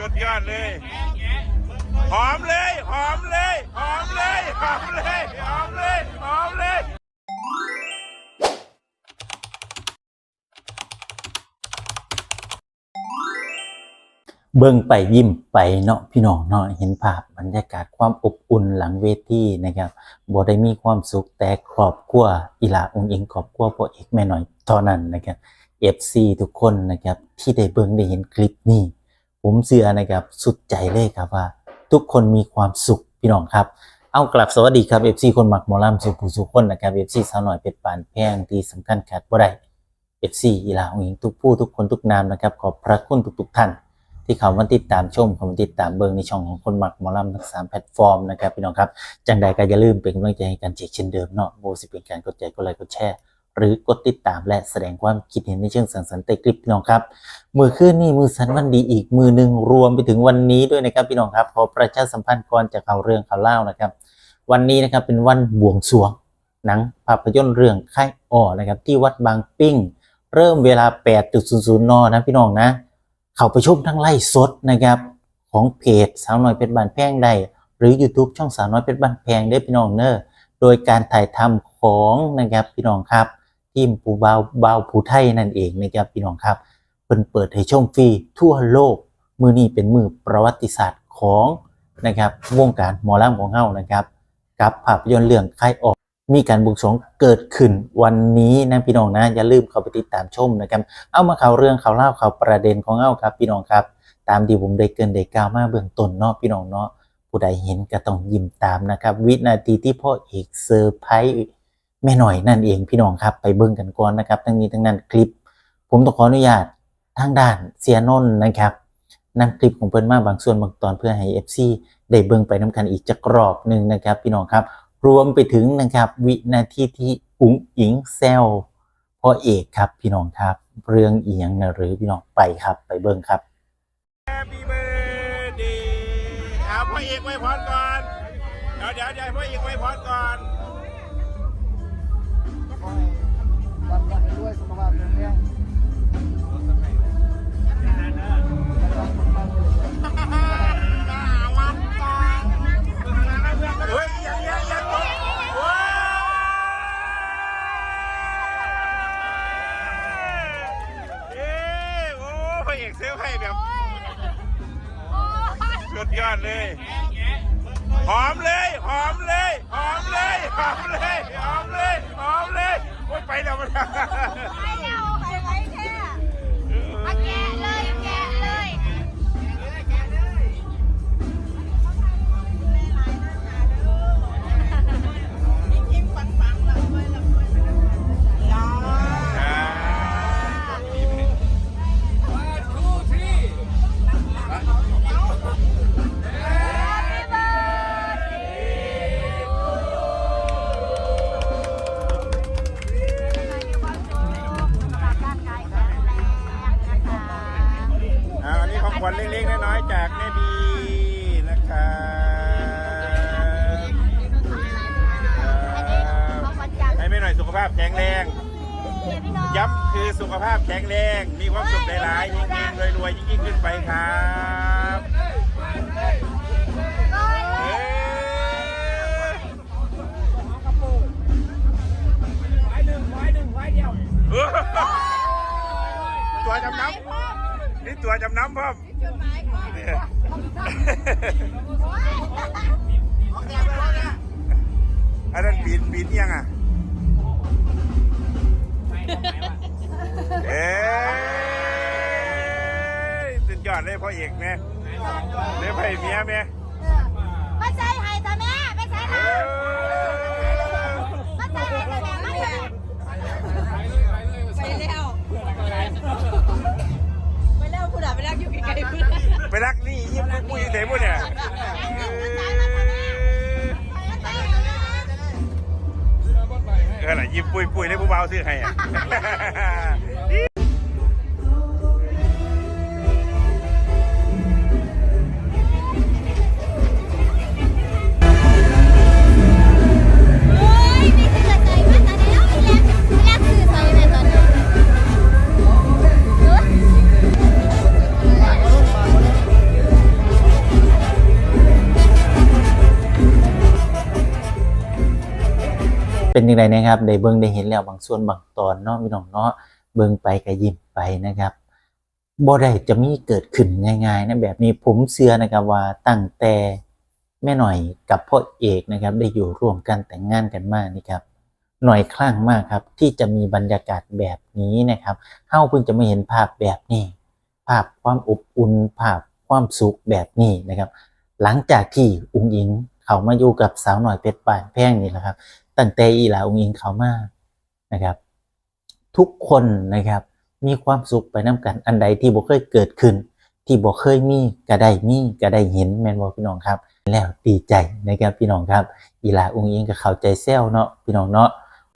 เลย หอมเลย หอมเลย หอมเลย หอมเลย หอมเลย หอมเลยเบิ่งไปยิ้มไปเนาะพี่น้องเนาะเห็นภาพบรรยากาศความอบอุ่นหลังเวทีนะครับบ่ได้มีความสุขแต่ครอบครัวอีหลาองค์เองครอบครัวพ่อเอกแม่หน้อยเท่านั้นนะครับ FC ทุกคนนะครับที่ได้เบิ่งได้เห็นคลิปนี้ ผมเชื่อนะครับสุดใจเลยครับว่า ทุกคนมีความสุขพี่น้องครับ เอากลับสวัสดีครับ FC คนหมักหมอลำสุผู้สุขคนนะครับ FC สาวหน่อยเป็ดปานแพงที่สำคัญขาดบ่ได้ FC อีหลาองค์อิงทุกผู้ทุกคนทุกนามนะครับขอบพระคุณทุกๆท่านที่เขามาติดตามชมเขามาติดตามเบิงในช่องของคนหมักหมอลำทั้งสามแพลตฟอร์มนะครับพี่น้องครับ จังใดก็อย่าลืมเป็นกำลังใจให้กันเจกเช่นเดิมเนาะโบสิเป็นการกดใจกดไลค์กดแชร์ หรือกดติดตามและแสดงความคิดเห็นในเชิงสังสรรค์ใต้คลิปพี่น้องครับมือขึ้นนี่มือสันวันดีอีกมือหนึ่งรวมไปถึงวันนี้ด้วยนะครับพี่น้องครับขอประชาสัมพันธ์ก่อนจะเข้าเรื่องข่าวเล่านะครับ วันนี้นะครับเป็นวันบวงสรวง หนังภาพยนตร์เรื่องค่อ้อนะครับ ที่วัดบางปิ้ง เริ่มเวลา 8.00นนะพี่น้องนะ เข้าไปชมทั้งไล่สดนะครับของเพจสาวน้อยเพชรบ้านแพงได้หรือ YouTube ช่องสาวน้อยเพชรบ้านแพงได้พี่น้องเนอโดยการถ่ายทำของนะครับพี่น้องครับ ทีมปูบาวบาวผู้ไทยนั่นเองนะครับพี่น้องครับเปินเปิดให้ชมฟรีทั่วโลก มือนี้เป็นมือประวัติศาสตร์ของนะครับวงการหมอลำของเฮานะครับ กับภาพยนตร์เรื่องค่ายออก มีการบุกสงเกิดขึ้นวันนี้นะพี่น้องนะอย่าลืมเข้าไปติดตามชมนะครับ เอามาข่าวเรื่องข่าวเล่าข่าวประเด็นของเฮาครับ พี่น้องครับ ตามที่ผมได้เกินได้กล่าวมาเบื้องต้นเนาะพี่น้องเนาะผู้ใดเห็นก็ต้องยิ้มตามนะครับ วินาทีที่พ่อเอกเซอร์ไพรส์ แม่หน่อยนั่นเองพี่น้องครับไปเบิ่งกันก่อนนะครับ ทั้งนี้ทั้งนั้นคลิป ผมต้องขออนุญาตทางด้านเสียนนนะครับนำคลิปของเพิ่นมาบางส่วนบางตอนเพื่อให้ FC ได้เบิ่งไปน้ำกันอีกจักรอบหนึ่งนะครับ พี่น้องครับ รวมไปถึงนะครับ วินาทีที่อุ๋งอิงแซวพ่อเอกครับ พี่น้องครับ เรื่องเอียงนะหรือพี่น้องไปครับไปเบิ่งครับ Happy birthday เอาพ่อเอกไว้พรก่อน เดี๋ยวเดี๋ยวเดี๋ยวพ่อเอกไว้พรก่อน ด้วยสุขภาพแข็งแรงแล้วก็คนบ้านเกิดเฮ้ยยังยังยังว้าวเอ้โอ้พ่อเอกเซอร์ไพรส์แบบสุดยอดเลย หอมเลย หอมเลย หอมเลย หอมเลย หอมเลย หอมเลย โอ้ยไปาพแข็งแรง ย้ำคือสุขภาพแข็งแรง มีความสุขหลายๆยิ่งๆรวยๆยิ่งๆขึ้นไปครับเอ้ยตัวจำน้ำนี่ตัวจำน้ำพ่อมเนี่ยอันนั้นปีนปีนยังอะ เอ้ยสุดยอดเลยพ่อเอกแม่เลยงไผ่เมียแม่ไม่ เออน่ะยิ้มปุยปุยได้ผู้เบาซื้อให้อะ เป็นยังไงนะครับได้เบิ่งได้เห็นแล้วบางส่วนบางตอนเนาะพี่น้องเนาะเบิ่งไปก็ยิ้มไปนะครับบ่ได้จะมีเกิดขึ้นง่ายๆนะแบบนี้ผมเชื่อนะครับว่าตั้งแต่แม่หน่อยกับพ่อเอกนะครับ ได้อยู่ร่วมกันแต่งงานกันมากนี่ครับหน่อยคลั่งมากครับ ที่จะมีบรรยากาศแบบนี้นะครับเฮาเพิ่งจะไม่เห็นภาพแบบนี้ ภาพความอบอุ่นภาพความสุขแบบนี้นะครับ หลังจากที่อุ้งอิงเขามาอยู่กับสาวหน่อยเป็ดป่านแพงนี่แหละครับ ตั้งแต่อีหลาองอิงเขามานะครับ ทุกคนนะครับมีความสุขไปน้กันอันใดที่บ่เคยเกิดขึ้น ที่บ่เคยมีก็ได้มีก็ได้เห็นแม่นบ่พี่น้องครับ แล้วดีใจนะครับพี่น้องครับ อีหลาองอิงก็เข้าใจแซวเนาะพี่น้องเนาะ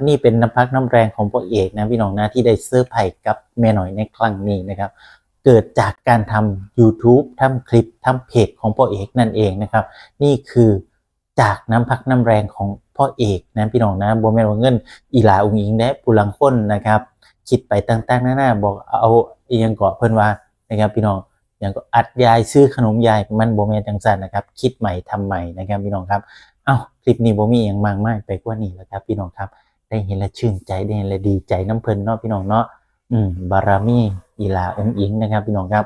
นี่เป็นน้ำพักน้ำแรงของพ่อเอกนะพี่น้องนะที่ได้เซอร์ไพรส์กับแม่หน่อยในครั้งนี้นะครับ เกิดจากการทำ YouTube ทำคลิปทำเพจของพ่อเอกนั่นเองนะครับ นี่คือจากน้ำพักน้ำแรงของ พ่อเอกนะพี่น้องนะบัวแม่นว่าเงินอีหลาอุงอิงและปุลังค้นนะครับ คิดไปตั้งๆหน้าๆบอกเอาอียังเกาะเพิ่นว่านะครับพี่น้องอย่างก็อัดยายซื้อขนมยายมันโบแมนจังสันนะครับ คิดใหม่ทำใหม่นะครับพี่น้องครับเอ้าคลิปนี้บ่มีอย่างมากมายไปกว่านี้แล้วครับ พี่น้องครับ ได้เห็นและชื่นใจได้เห็นและดีใจน้ำเพลินเนาะพี่น้องเนาะอืมบารมีอีหลาองค์อิงนะครับ พี่น้องครับ